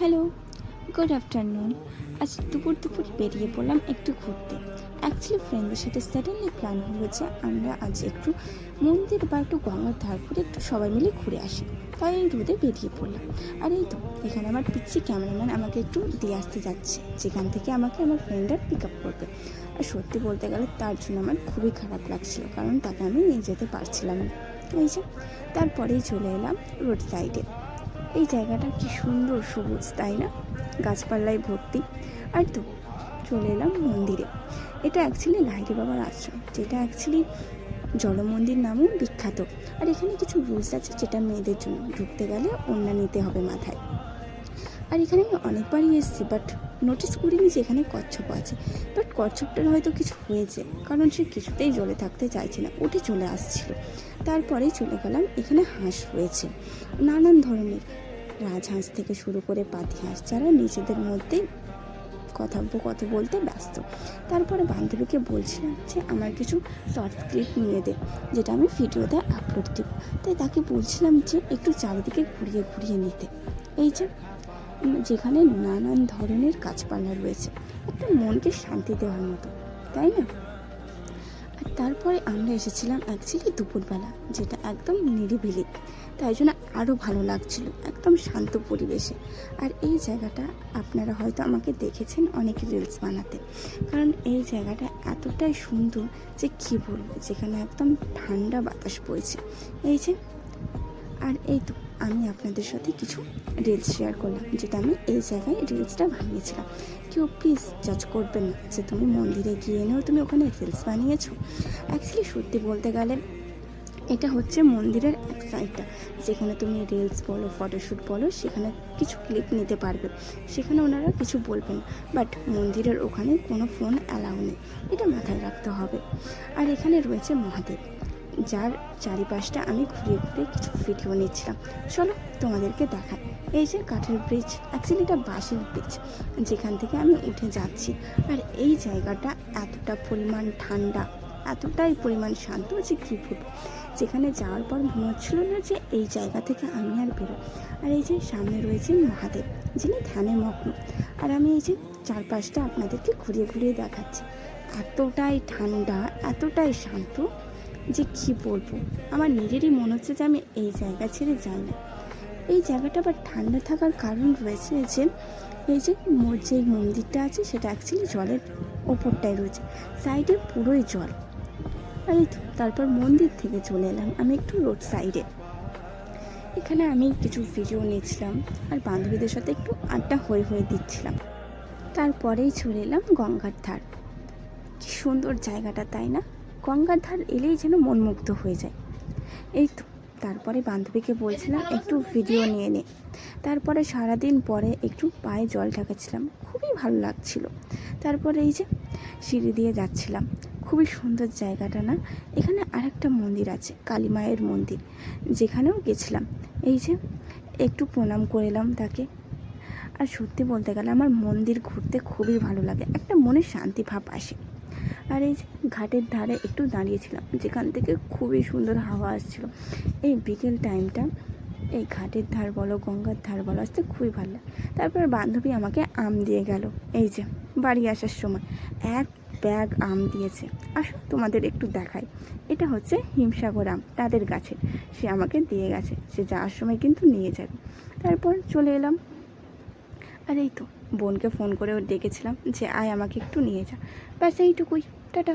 Hello, good afternoon. আজ দুপুর দুপুর বেরিয়ে পড়লাম একটু ঘুরতে। অ্যাকচুয়ালি ফ্রেন্ডের সাথে সাডেনলি প্ল্যান হলো যে আমরা আজ একটু মন্দির বা একটু গঙ্গার ধার করে একটু সবাই মিলে ঘুরে আসি। তাই এই রোদে বেরিয়ে পড়লাম। আর এই তো, এখানে আমার পিচ্ছি ক্যামেরাম্যান আমাকে একটু দিয়ে আসতে যাচ্ছে, যেখান থেকে আমাকে আমার ফ্রেন্ডরা পিক আপ করবে। আর সত্যি বলতে গেলে তার জন্য আমার খুবই খারাপ লাগছিল, কারণ তাকে আমি নিয়ে যেতে পারছিলাম না। এই যে, তারপরেই চলে এলাম রোড সাইডে এই জায়গাটা কি সুন্দর সবুজ, তাই না? গাছপাল্লায় ভর্তি। আর তো, চলে এলাম মন্দিরে। এটা অ্যাকচুয়ালি লাহিরি বাবার আশ্রম, যেটা অ্যাকচুয়ালি জলমন্দির নামও বিখ্যাত। আর এখানে কিছু রুলস আছে যেটা মেয়েদের জন্য, ঢুকতে গেলে অন্য নিতে হবে মাথায়। আর এখানে আমি অনেকবারই এসেছি বাট নোটিস করিনি যে এখানে কচ্ছপ আছে। বাট কচ্ছপটার হয়তো কিছু হয়েছে, কারণ সে কিছুতেই জলে থাকতে চাইছে না, উঠে চলে আসছিল। তারপরেই চলে গেলাম, এখানে হাঁস রয়েছে। নানান ধরনের রাজহাঁস থেকে শুরু করে পাতি হাঁস, যারা নিজেদের মধ্যে কথা কথা বলতে ব্যস্ত। তারপরে বান্ধবীকে বলছিলাম যে, আমার কিছু শর্ট ক্লিপ নিয়ে দে, যেটা আমি ভিডিওতে আপলোড দেব। তাই তাকে বলছিলাম যে, একটু চারিদিকে ঘুরিয়ে ঘুরিয়ে নিতে। এই যে যেখানে নানান ধরনের গাছপালা রয়েছে। একটা মনকে শান্তি দেওয়ার মতো, তাই না? আর তারপরে আমরা এসেছিলাম অ্যাকচুয়ালি দুপুরবেলা, যেটা একদম নিরিবিলি। তাই জন্য আরও ভালো লাগছিল, একদম শান্ত পরিবেশে। আর এই জায়গাটা আপনারা হয়তো আমাকে দেখেছেন অনেক রিলস বানাতে। কারণ এই জায়গাটা এতটাই সুন্দর যে কী বলব, যেখানে একদম ঠান্ডা বাতাস বইছে। এই যে, আর এই তো আমি আপনাদের সাথে কিছু রিলস শেয়ার করলাম, যেটা আমি এই জায়গায় রিলসটা বানিয়েছিলাম। কেউ প্লিজ জাজ করবেন না যে তুমি মন্দিরে গিয়ে এনেও তুমি ওখানে রিলস বানিয়েছো। অ্যাকচুয়ালি সত্যি বলতে গেলে, এটা হচ্ছে মন্দিরের এক সাইডটা যেখানে তুমি রিলস বলো ফটোশ্যুট বলো, সেখানে কিছু ক্লিপ নিতে পারবে। সেখানে ওনারা কিছু বলবেন বাট মন্দিরের ওখানে কোনো ফোন অ্যালাউ নেই। এটা মাথায় রাখতে হবে। আর এখানে রয়েছে মহাদেব। যার চারিপাশটা আমি ঘুরিয়ে ঘুরিয়ে কিছু ভিডিও নিচ্ছিলাম। চলো তোমাদেরকে দেখাই। এই যে কাঠের ব্রিজ অ্যাকচুয়ালি এটা বাঁশের ব্রিজ যেখান থেকে আমি উঠে যাচ্ছি। আর এই জায়গাটা এতটা পরিমাণ ঠান্ডা, এতটাই পরিমাণ শান্ত যে বলব যেখানে যাওয়ার পর মনে হচ্ছিল না যে এই জায়গা থেকে আমি আর বেরো আর এই যে সামনে রয়েছে মহাদেব, যিনি ধ্যানে মগ্ন। আর আমি এই যে চারপাশটা আপনাদেরকে ঘুরিয়ে ঘুরিয়ে দেখাচ্ছি। এতটাই ঠান্ডা, এতটাই শান্ত যে কী বলব? আমার নিজেরই মনে হচ্ছে যে আমি এই জায়গা ছেড়ে যাই না। এই জায়গাটা আবার ঠান্ডা থাকার কারণ রয়েছে যে, এই যে যে মন্দিরটা আছে সেটা অ্যাকচুয়ালি জলের ওপরটায় রয়েছে। সাইডে পুরোই জল। তো, তারপর মন্দির থেকে চলে এলাম আমি একটু রোড সাইডে এখানে আমি কিছু ভিডিও নিচ্ছিলাম আর বান্ধবীদের সাথে একটু আড্ডা হয়ে হয়ে দিচ্ছিলাম। তারপরেই চলে এলাম গঙ্গার ধার। কি সুন্দর জায়গাটা, তাই না? গঙ্গার ধার এলেই যেন মনমুগ্ধ হয়ে যায়। এই তো, তারপরে বান্ধবীকে বলছিলাম, একটু ভিডিও নিয়ে নে। তারপরে সারাদিন পরে একটু পায়ে জল ঠাকাচ্ছিলাম খুবই ভালো লাগছিল। তারপরে এই যে সিঁড়ি দিয়ে যাচ্ছিলাম, খুবই সুন্দর জায়গাটা না? এখানে আরেকটা মন্দির আছে, কালী মায়ের মন্দির, যেখানেও গেছিলাম। এই যে একটু প্রণাম করে এলাম তাকে। আর সত্যি বলতে গেলে আমার মন্দির ঘুরতে খুবই ভালো লাগে, একটা মনে শান্তি ভাব আসে। আর এই ঘাটের ধারে একটু দাঁড়িয়েছিলাম, যেখান থেকে খুবই সুন্দর হাওয়া আসছিল। এই বিকেল টাইমটা এই ঘাটের ধার বলো, গঙ্গার ধার বলো, আসতে খুবই ভালো লাগে। তারপর বান্ধবী আমাকে আম দিয়ে গেল। এই যে বাড়ি আসার সময় এক ব্যাগ আম দিয়েছে। আসো তোমাদের একটু দেখাই। এটা হচ্ছে হিমসাগর আম, তাদের গাছের সে আমাকে দিয়ে গেছে। সে যাওয়ার সময় কিন্তু নিয়ে যাবে। তারপর চলে এলাম আর এই তো, বোনকে ফোন করে ডেকেছিলাম যে আয় আমাকে একটু নিয়ে যা। ব্যাস এইটুকুই, টাটা।